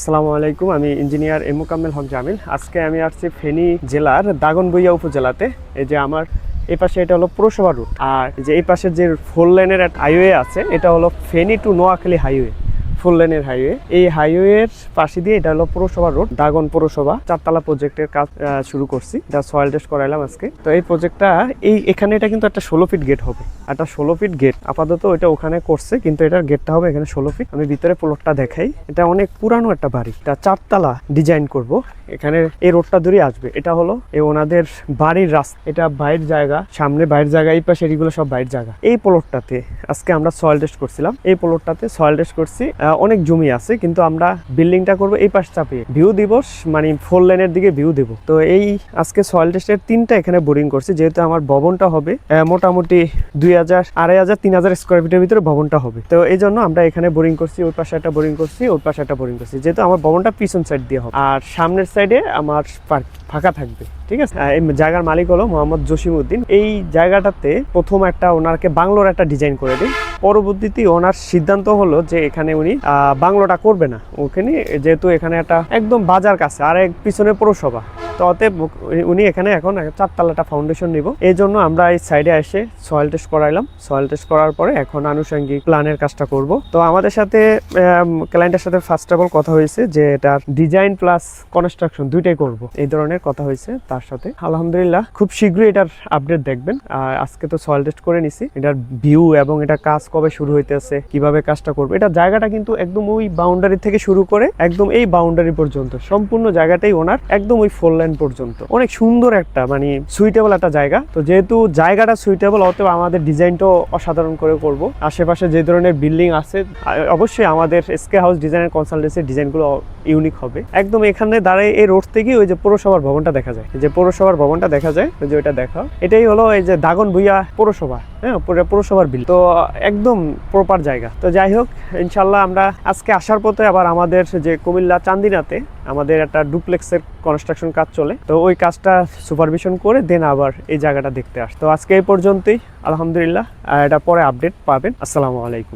আসসালামু আলাইকুম, আমি ইঞ্জিনিয়ার এম মোকাম্মেল হক জামিল। আজকে আমি আসছি ফেনী জেলার দাগনবইয়া উপজেলাতে। এই যে আমার এই পাশে এটা হলো পুরসভা রুট আর যে এই পাশে যে ফোর লেনের একটা হাইওয়ে আছে, এটা হলো Feni to Noakhali highway four লেনের হাইওয়ে এই হাইওয়ের পাশে দিয়ে এটা হলো পুরসভা রোড দাগন পুরসভা। চারতলা প্রজেক্টের কাজ শুরু করছি। যা সয়েল টেস্ট করাইলাম আজকে। তো এই প্রজেক্টটা এই এখানে এটা কিন্তু একটা ষোলো ফিট গেট হবে। একটা ষোলো ফিট গেট আপাতত ওইটা ওখানে করছে, কিন্তু এটার গেটটা হবে এখানে ষোলো ফিট আমি ভিতরে প্লটটা দেখাই। এটা অনেক পুরানো একটা বাড়ি। এটা চারতলা ডিজাইন করব। এখানে এই রোডটা ধরে আসবে। এটা হলো এই ওনাদের বাড়ির রাস্তা এটা বাইরের জায়গা। সামনে বাইরের জায়গা, এই পাশে এগুলো সব বাইরের জায়গা। এই প্লটটাতে আজকে আমরা সয়েল টেস্ট করছিলাম। এই প্লটটাতে সয়েল টেস্ট করছি। অনেক জমি আছে, কিন্তু আমরা বিল্ডিংটা করব এই পাশ চাপিয়ে। ভিউ দিবস মানে ফোর লাইনের দিকে ভিউ দেব। তো এই আজকে সয়েল টেস্টের তিনটা এখানে বোরিং করছি, যেহেতু আমার ভবনটা হবে মোটামুটি দুই হাজার, আড়াই হাজার, তিন হাজার স্কোয়ার ফিটের ভিতরে ভবনটা হবে। তো এই জন্য আমরা এখানে বোরিং করছি, ওই পাশে একটা বোরিং করছি, ওই পাশে একটা বোরিং করছি, যেহেতু আমার ভবনটা পিছন সাইড দিয়ে হবে। আর সামনের সাইডে আমার পার্ক ফাঁকা থাকবে, ঠিক আছে? এই জায়গার মালিক হলো মোহাম্মদ জসিম উদ্দিন এই জায়গাটাতে প্রথম একটা ওনারকে বাংলোর একটা ডিজাইন করে দিই পরবর্তীতে ওনার সিদ্ধান্ত হলো যে এখানে উনি বাংলোটা করবে না। ওখানে যেহেতু এখানে একটা একদম বাজার কাছে আর এক পিছনে পৌরসভা। তো অতএব উনি এখানে এখন চারতলাটা ফাউন্ডেশন নিব। এই জন্য আমরা এই সাইডে এসে সয়েল টেস্ট করাইলাম। সয়েল টেস্ট করার পরে এখন আনুষঙ্গিক প্ল্যানের কাজটা করব। তো আমাদের সাথে ক্লায়েন্টের সাথে ফার্স্ট অফ অল কথা হয়েছে যে এটার ডিজাইন প্লাস কনস্ট্রাকশন দুইটাই করব। এই ধরনের কথা হয়েছে তার সাথে। আলহামদুলিল্লাহ, খুব শীঘ্রই এটার আপডেট দেখবেন। আর আজকে তো সয়েল টেস্ট করে নিছি। এটার ভিউ এবং এটা কাজ কবে শুরু হইতেছে, কীভাবে কাজটা করব। এটা জায়গাটা কিন্তু একদম ওই বাউন্ডারি থেকে শুরু করে একদম এই বাউন্ডারি পর্যন্ত। সম্পূর্ণ জায়গাটাই ওনার, একদম ওই ফোর লাইন পর্যন্ত। অনেক সুন্দর একটা মানে সুইটেবল একটা জায়গা। তো যেহেতু জায়গাটা সুইটেবল অতএব আমাদের ডিজাইনটাও অসাধারণ করে করব। আশেপাশে যে ধরনের বিল্ডিং আছে অবশ্যই আমাদের এসকে হাউস ডিজাইনের কনসালটেন্সির ডিজাইনগুলো ইউনিক হবে। একদম এখানে দাঁড়ায় এই রোড থেকে ওই যে পৌরসভার ভবনটা দেখা যায়। যে পৌরসভার ভবনটা দেখা যায়, ওই যে ওইটা দেখা। এটাই হলো এই যে দাগন ভুইয়া পৌরসভা হ্যাঁ পৌরসভার বিল তো একদম প্রপার জায়গা। তো যাই হোক ইনশাল্লাহ আমরা আজকে আসার পথে আবার আমাদের যে কুমিল্লা চান্দিনাতে আমাদের একটা ডুপ্লেক্সের কনস্ট্রাকশন কাজ চলে। তো ওই কাজটা সুপারভিশন করে দেন আবার এই জায়গাটা দেখতে আস। তো আজকে এই পর্যন্তই, আলহামদুলিল্লাহ। এটা পরে আপডেট পাবেন। আসসালামু আলাইকুম।